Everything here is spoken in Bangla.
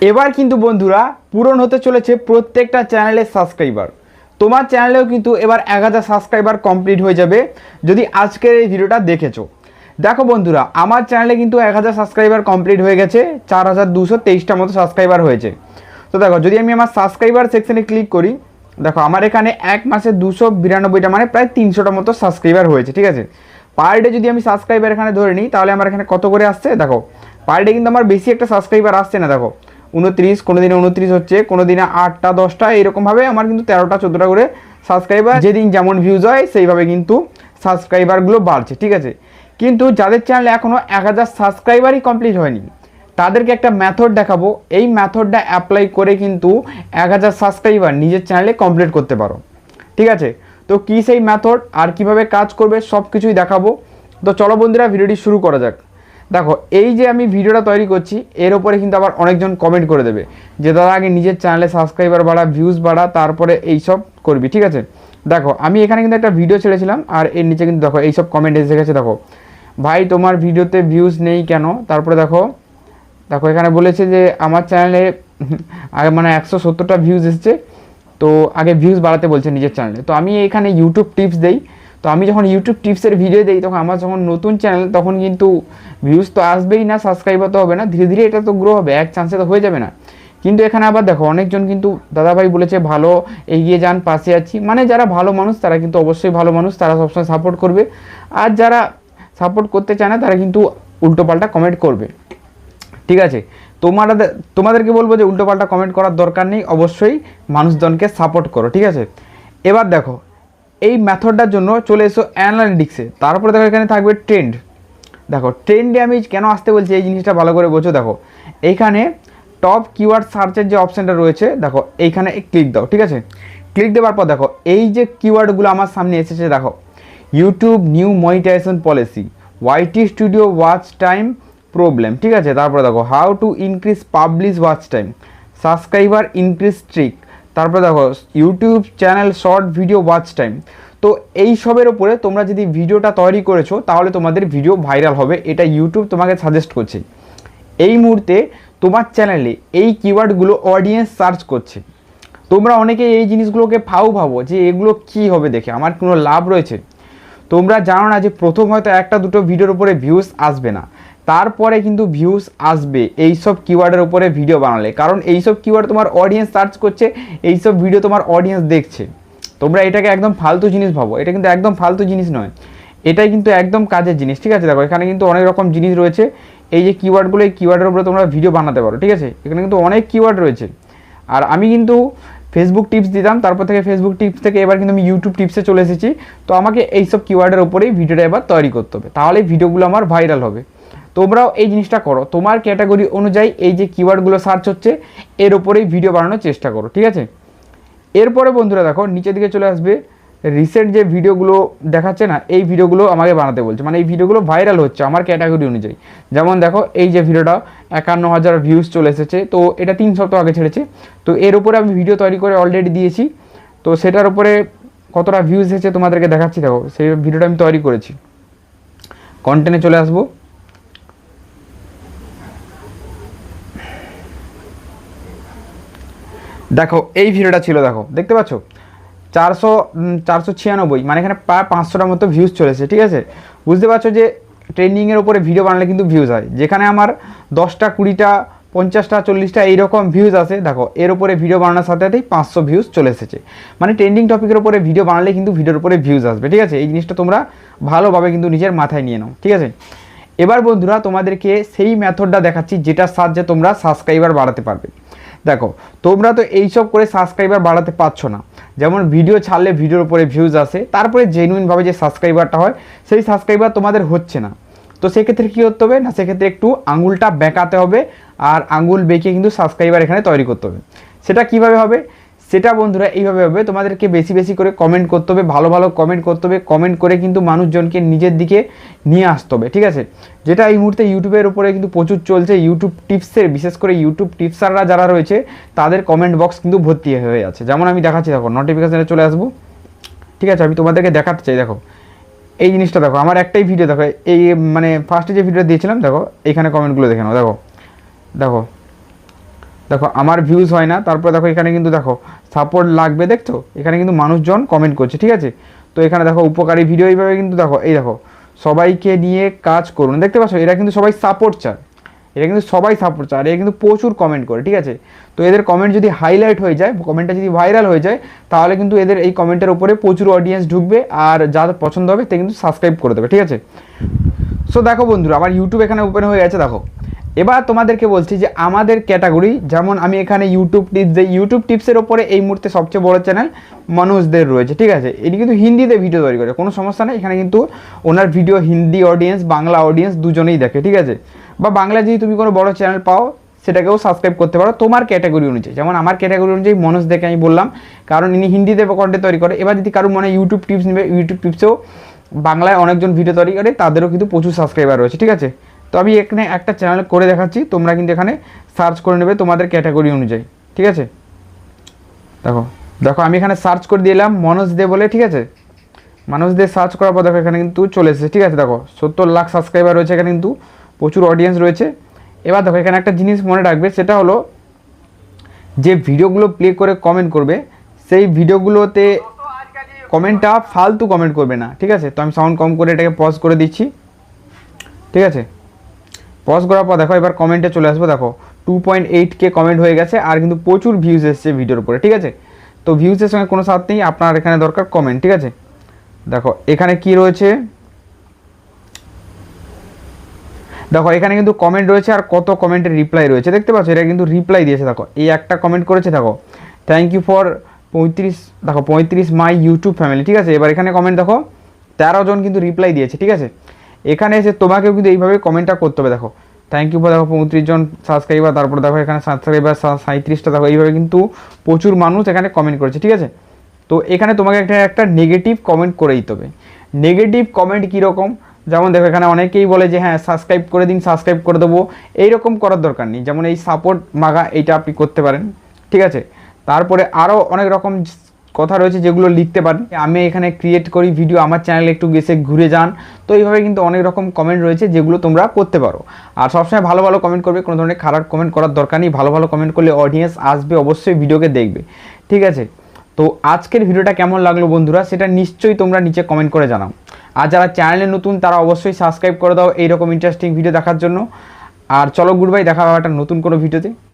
এবার কিন্তু বন্ধুরা পূরণ হতে চলেছে প্রত্যেকটা চ্যানেলের সাবস্ক্রাইবার তোমার চ্যানেলেও কিন্তু এবার এক হাজার সাবস্ক্রাইবার কমপ্লিট হয়ে যাবে, যদি আজকের এই ভিডিওটা দেখেছ। দেখো বন্ধুরা, আমার চ্যানেলে কিন্তু এক হাজার সাবস্ক্রাইবার কমপ্লিট হয়ে গেছে, চার হাজার দুশো তেইশটা মতো সাবস্ক্রাইবার হয়েছে। তো দেখো, যদি আমি আমার সাবস্ক্রাইবার সেকশনে ক্লিক করি, দেখো, আমার এখানে এক মাসে দুশো বিরানব্বইটা মানে প্রায় তিনশোটা মতো সাবস্ক্রাইবার হয়েছে, ঠিক আছে? পার ডে যদি আমি সাবস্ক্রাইবার এখানে ধরে নিই, তাহলে আমার এখানে কত করে আসছে? দেখো পার ডে কিন্তু আমার বেশি একটা সাবস্ক্রাইবার আসছে না, দেখো। উনত্রিশ, কোনো দিনে উনত্রিশ হচ্ছে, কোনো দিনে আটটা, দশটা, এরকমভাবে আমার কিন্তু তেরোটা, চোদ্দোটা করে সাবস্ক্রাইবার যেদিন যেমন ভিউজ হয়, সেইভাবে কিন্তু সাবস্ক্রাইবারগুলো বাড়ছে, ঠিক আছে? কিন্তু যাদের চ্যানেলে এখনও এক হাজার সাবস্ক্রাইবারই কমপ্লিট হয়নি, তাদেরকে একটা মেথড দেখাবো। এই মেথডটা অ্যাপ্লাই করে কিন্তু এক হাজার সাবস্ক্রাইবার নিজের চ্যানেলে কমপ্লিট করতে পারো, ঠিক আছে? তো কী সেই মেথড আর কীভাবে কাজ করবে সব কিছুই দেখাবো। তো চলো বন্ধুরা, ভিডিওটি শুরু করা যাক। দেখো, এই যে আমি ভিডিওটা তৈরি করছি, এর ওপরে কিন্তু আবার অনেকজন কমেন্ট করে দেবে যে, দাদা, আগে নিজের চ্যানেলে সাবস্ক্রাইবার বাড়া ভিউজ বাড়া, তারপরে এইসব করবি। ঠিক আছে? দেখো, আমি এখানে কিন্তু একটা ভিডিও ছেড়েছিলাম, আর এর নিচে কিন্তু দেখো, এইসব কমেন্ট এসে গেছে, দেখো। ভাই, তোমার ভিডিওতে ভিউজ নেই কেন? তারপরে দেখো দেখো, এখানে বলেছে যে, আমার চ্যানেলে আগে মানে একশো সত্তরটা ভিউজ এসেছে। তো আগে ভিউজ বাড়াতে বলছে নিজের চ্যানেলে তো আমি এখানে ইউটিউব টিপস দেই। তো আমি যখন ইউটিউব টিপসের ভিডিও দিই, তখন আমার যখন নতুন চ্যানেল তখন কিন্তু ভিউজ তো আসবেই না সাবস্ক্রাইবার তো হবে না, ধীরে ধীরে এটা তো গ্রো হবে, এক চান্সে তো হয়ে যাবে না। কিন্তু এখানে আবার দেখো, অনেকজন কিন্তু দাদাভাই বলেছে, ভালো, এগিয়ে যান, পাশে আছি। মানে যারা ভালো মানুষ, তারা কিন্তু অবশ্যই ভালো মানুষ, তারা সবসময় সাপোর্ট করবে। আর যারা সাপোর্ট করতে চায় না, তারা কিন্তু উল্টোপাল্টা কমেন্ট করবে। ঠিক আছে? তোমাদের, তোমাদেরকে বলব যে উল্টোপাল্টা কমেন্ট করার দরকার নেই, অবশ্যই মানুষজনকে সাপোর্ট করো, ঠিক আছে? এবার দেখো এই মেথডটার জন্য চলে এসো অ্যানালিটিক্সে। তারপরে দেখো এখানে থাকবে ট্রেন্ড। দেখো, ট্রেন্ডে আমি কেন আসতে বলছি এই জিনিসটা ভালো করে বোঝো, দেখো। এইখানে টপ কিওয়ার্ড সার্চের যে অপশানটা রয়েছে, দেখো, এইখানে ক্লিক দাও, ঠিক আছে? ক্লিক দেওয়ার পর দেখো, এই যে কিওয়ার্ডগুলো আমার সামনে এসেছে, দেখো। YouTube new monetization policy, YT studio watch time problem, ঠিক আছে? তারপরে দেখো, how to increase publish watch time, subscriber increase trick তারপরে দেখো YouTube channel short video watch time তো এই সবের ওপরে তোমরা যদি ভিডিওটা তৈরি করেছ, তাহলে তোমাদের ভিডিও ভাইরাল হবে। এটা ইউটিউব তোমাকে সাজেস্ট করছে। এই মুহূর্তে তোমার চ্যানেলে এই কিওয়ার্ডগুলো অডিয়েন্স সার্চ করছে। তোমরা অনেকে এই জিনিসগুলোকে ফাউ ভাবো যে এগুলো কি হবে দেখে, আমার কোনো লাভ রয়েছে। তোমরা জানো না যে প্রথম হয়তো একটা দুটো ভিডিওর উপরে ভিউজ আসবে না। তারপরে কিন্তু ভিউস আসবে। এইসব কিওয়ার্ডের উপরে ভিডিও বানালে। কারণ এইসব কিওয়ার্ড তোমার অডিয়েন্স সার্চ করছে, এইসব ভিডিও তোমার অডিয়েন্স দেখছে। তোমরা এটাকে একদম ফালতু জিনিস ভাবো। এটা কিন্তু একদম ফালতু জিনিস নয়। এটাই কিন্তু একদম কাজের জিনিস। ঠিক আছে? দেখো, এখানে কিন্তু অনেক রকম জিনিস রয়েছে। এই যে কিওয়ার্ডগুলো এই কিওয়ার্ডের উপরে তোমরা ভিডিও বানাতে পারো। ঠিক আছে? এখানে কিন্তু অনেক কিওয়ার্ড রয়েছে। আর আমি কিন্তু ফেসবুক টিপস দিতাম। তারপর থেকে ফেসবুক টিপস থেকে এবার কিন্তু আমি ইউটিউব টিপসে চলে এসেছি। তো আমাকে এইসব কিওয়ার্ডের উপরেই ভিডিওটা এবার তৈরি করতে হবে। তাহলে ভিডিওগুলো আমার ভাইরাল হবে। তোমরাও এই জিনিসটা করো। তোমার ক্যাটাগরি অনুযায়ী এই যে কিওয়ার্ডগুলো সার্চ হচ্ছে, এর ওপরেই ভিডিও বানানোর চেষ্টা করো, ঠিক আছে? এরপরে বন্ধুরা দেখো, নিচের দিকে চলে আসবে রিসেন্ট যে ভিডিওগুলো দেখাচ্ছে না, এই ভিডিওগুলো আমাকে বানাতে বলছে। মানে এই ভিডিওগুলো ভাইরাল হচ্ছে আমার ক্যাটাগরি অনুযায়ী। যেমন দেখো, এই যে ভিডিওটা একান্ন হাজার ভিউজ চলে এসেছে, তো এটা তিন সপ্তাহ আগে ছেড়েছে। তো এর উপরে আমি ভিডিও তৈরি করে অলরেডি দিয়েছি। তো সেটার উপরে কতটা ভিউজ এসেছে তোমাদেরকে দেখাচ্ছি, দেখো, সেই ভিডিওটা আমি তৈরি করেছি। কন্টেন্টে চলে আসব। দেখো, এই ভিডিওটা ছিল, দেখো, দেখতে পাচ্ছ? চারশো চারশো ছিয়ানব্বই মানে এখানে প্রায় পাঁচশোটার মতো ভিউজ চলেছে, ঠিক আছে? বুঝতে পারছ যে ট্রেন্ডিংয়ের ওপরে ভিডিও বানালে কিন্তু ভিউজ হয়। যেখানে আমার দশটা, কুড়িটা, পঞ্চাশটা, চল্লিশটা এইরকম ভিউজ আসে দেখো, এর উপরে ভিডিও বানানোর সাথে সাথেই পাঁচশো ভিউজ চলে এসেছে। মানে ট্রেন্ডিং টপিকের উপরে ভিডিও বানালে কিন্তু ভিডিওর উপরে ভিউজ আসবে, ঠিক আছে? এই জিনিসটা তোমরা ভালোভাবে কিন্তু নিজের মাথায় নিয়ে নাও, ঠিক আছে? এবার বন্ধুরা, তোমাদেরকে সেই মেথডটা দেখাচ্ছি, যেটার সাহায্যে তোমরা সাবস্ক্রাইবার বাড়াতে পারবে। দেখো, তোমরা তো এইসব করে সাবস্ক্রাইবার বাড়াতে পারছ না। যেমন ভিডিও ছাড়লে ভিডিওর উপরে ভিউজ আসে, তারপরে জেনুইনভাবে যে সাবস্ক্রাইবারটা হয়, সেই সাবস্ক্রাইবার তোমাদের হচ্ছে না। তো সেক্ষেত্রে কী করতে হবে? না, সেক্ষেত্রে একটু আঙুলটা বেঁকাতে হবে, আর আঙুল বেঁকে কিন্তু সাবস্ক্রাইবার এখানে তৈরি করতে হবে। সেটা কীভাবে হবে? সেটা বন্ধুরা এইভাবে হবে। তোমাদেরকে বেশি বেশি করে কমেন্ট করতে হবে, ভালো ভালো কমেন্ট করতে হবে। কমেন্ট করে কিন্তু মানুষজনকে নিজের দিকে নিয়ে আসতে হবে, ঠিক আছে? যেটা এই মুহূর্তে ইউটিউবের উপরে কিন্তু প্রচুর চলছে। ইউটিউব টিপসের বিশেষ করে ইউটিউব টিপসাররা যারা রয়েছে, তাদের কমেন্ট বক্স কিন্তু ভর্তি হয়ে আছে। যেমন আমি দেখাচ্ছি, দেখো নোটিফিকেশানে চলে আসব। ঠিক আছে, আমি তোমাদেরকে দেখাতে চাই, দেখো। এই জিনিসটা দেখো, আমার একটাই ভিডিও দেখো, এই মানে ফার্স্টে যে ভিডিও দিয়েছিলাম, দেখো এইখানে কমেন্টগুলো দেখে নাও, দেখো। দেখো দেখো, আমার ভিউজ হয় না, তারপর দেখো এখানে কিন্তু দেখো সাপোর্ট লাগবে, দেখছ? এখানে কিন্তু মানুষজন কমেন্ট করছে, ঠিক আছে? তো এখানে দেখো, উপকারী ভিডিও এইভাবে কিন্তু দেখো, এই দেখো, সবাইকে নিয়ে কাজ করুন। দেখতে পাচ্ছ, এরা কিন্তু সবাই সাপোর্ট চায়। এরা কিন্তু সবাই সাপোর্ট চায়, আর এরা কিন্তু প্রচুর কমেন্ট করে, ঠিক আছে? তো এদের কমেন্ট যদি হাইলাইট হয়ে যায় কমেন্টটা যদি ভাইরাল হয়ে যায়, তাহলে কিন্তু এদের এই কমেন্টের উপরে প্রচুর অডিয়েন্স ঢুকবে, আর যাদের পছন্দ হবে, তে কিন্তু সাবস্ক্রাইব করে দেবে, ঠিক আছে? সো দেখো বন্ধুরা, আমার ইউটিউব এখানে ওপেন হয়ে গেছে, দেখো। এবার তোমাদেরকে বলছি যে আমাদের ক্যাটাগরি, যেমন আমি এখানে ইউটিউব টিপস দিই। ইউটিউব টিপসের ওপরে এই মুহূর্তে সবচেয়ে বড় চ্যানেল মানুষদের রয়েছে, ঠিক আছে? এটি কিন্তু হিন্দিতে ভিডিও তৈরি করে, কোনো সমস্যা নেই। এখানে কিন্তু ওনার video Hindi audience Bangla audience দুজনেই দেখে, ঠিক আছে? বা বাংলা যদি তুমি কোনো বড় চ্যানেল পাও, সেটাকেও সাবস্ক্রাইব করতে পারো। তোমার ক্যাটাগরি অনুযায়ী, যেমন আমার ক্যাটাগরি অনুযায়ী মনোজ দেখে আমি বললাম, কারণ ইনি হিন্দিতে কন্টেন্ট তৈরি করে। এবার যদি কারও মনে ইউটিউব টিপস নেবে ইউটিউব টিপসেও বাংলায় অনেকজন ভিডিও তৈরি করে, তাদেরও কিন্তু প্রচুর সাবস্ক্রাইবার রয়েছে, ঠিক আছে? তো আমি এখানে একটা চ্যানেল করে দেখাচ্ছি, তোমরা কিন্তু এখানে সার্চ করে নেবে তোমাদের ক্যাটাগরি অনুযায়ী, ঠিক আছে? দেখো দেখো, আমি এখানে সার্চ করে দিলাম মনোজ দে বলে, ঠিক আছে? মানুষ দিয়ে সার্চ করার পর দেখো এখানে কিন্তু চলে এসেছে, ঠিক আছে? দেখো, সত্তর লাখ সাবস্ক্রাইবার রয়েছে এখানে কিন্তু, প্রচুর অডিয়েন্স রয়েছে। এবার দেখো, এখানে একটা জিনিস মনে রাখবে, সেটা হলো যে ভিডিওগুলো প্লে করে কমেন্ট করবে, সেই ভিডিওগুলোতে কমেন্টটা ফালতু কমেন্ট করবে না, ঠিক আছে? তো আমি সাউন্ড কম করে এটাকে পজ করে দিচ্ছি, ঠিক আছে? পজ করার পর দেখো, এবার কমেন্টে চলে আসব। দেখো two point eight K comment হয়ে গেছে, আর কিন্তু প্রচুর ভিউজ এসছে ভিডিওর উপরে, ঠিক আছে? তো ভিউজের সঙ্গে কোনো সাথ নেই, আপনার এখানে দরকার কমেন্ট ঠিক আছে? দেখো, এখানে কি রয়েছে? দেখো, এখানে কিন্তু কমেন্ট রয়েছে, আর কত কমেন্টের রিপ্লাই রয়েছে, দেখতে পাচ্ছ? এটা কিন্তু রিপ্লাই দিয়েছে, দেখো, এই একটা কমেন্ট করেছে, দেখো। থ্যাংক ইউ ফর পঁয়ত্রিশ, দেখো, পঁয়ত্রিশ মাই ইউটিউব ফ্যামিলি ঠিক আছে? এবার এখানে কমেন্ট দেখো, তেরো জন কিন্তু রিপ্লাই দিয়েছে, ঠিক আছে? এখানে এসে তোমাকেও কিন্তু এইভাবে কমেন্টটা করতে হবে, দেখো। থ্যাংক ইউ ফর দেখো পঁয়ত্রিশ জন সাবস্ক্রাইবার তারপর দেখো এখানে সাবস্ক্রাইবার সাঁত্রিশটা দেখো এইভাবে কিন্তু প্রচুর মানুষ এখানে কমেন্ট করেছে, ঠিক আছে? তো এখানে তোমাকে একটা একটা নেগেটিভ কমেন্ট করে দিতে হবে। নেগেটিভ কমেন্ট কীরকম? যেমন দেখো এখানে অনেকেই বলে যে হ্যাঁ সাবস্ক্রাইব করে দিন সাবস্ক্রাইব করে দেবো। এইরকম করার দরকার নেই। যেমন এই সাপোর্ট মাগা, এইটা আপনি করতে পারেন, ঠিক আছে? তারপরে আরও অনেক রকম কথা রয়েছে যেগুলো লিখতে পারেন। আমি এখানে ক্রিয়েট করি ভিডিও আমার চ্যানেলে একটু গেছে, ঘুরে যান। তো এইভাবে কিন্তু অনেক রকম কমেন্ট রয়েছে যেগুলো তোমরা করতে পারো। আর সবসময় ভালো ভালো কমেন্ট করবে, কোনো ধরনের খারাপ কমেন্ট করার দরকার নেই। ভালো ভালো কমেন্ট করলে অডিয়েন্স আসবে, অবশ্যই ভিডিওকে দেখবে। ঠিক আছে? তো আজকের ভিডিওটা কেমন লাগল বন্ধুরা, সেটা নিশ্চয়ই তোমরা নিচে কমেন্ট করে জানাও। আর যারা চ্যানেলে নতুন, তারা অবশ্যই সাবস্ক্রাইব করে দাও, এইরকম ইন্টারেস্টিং ভিডিও দেখার জন্য। আর চলো গুড বাই দেখা হবে একটা নতুন কোনো ভিডিওতে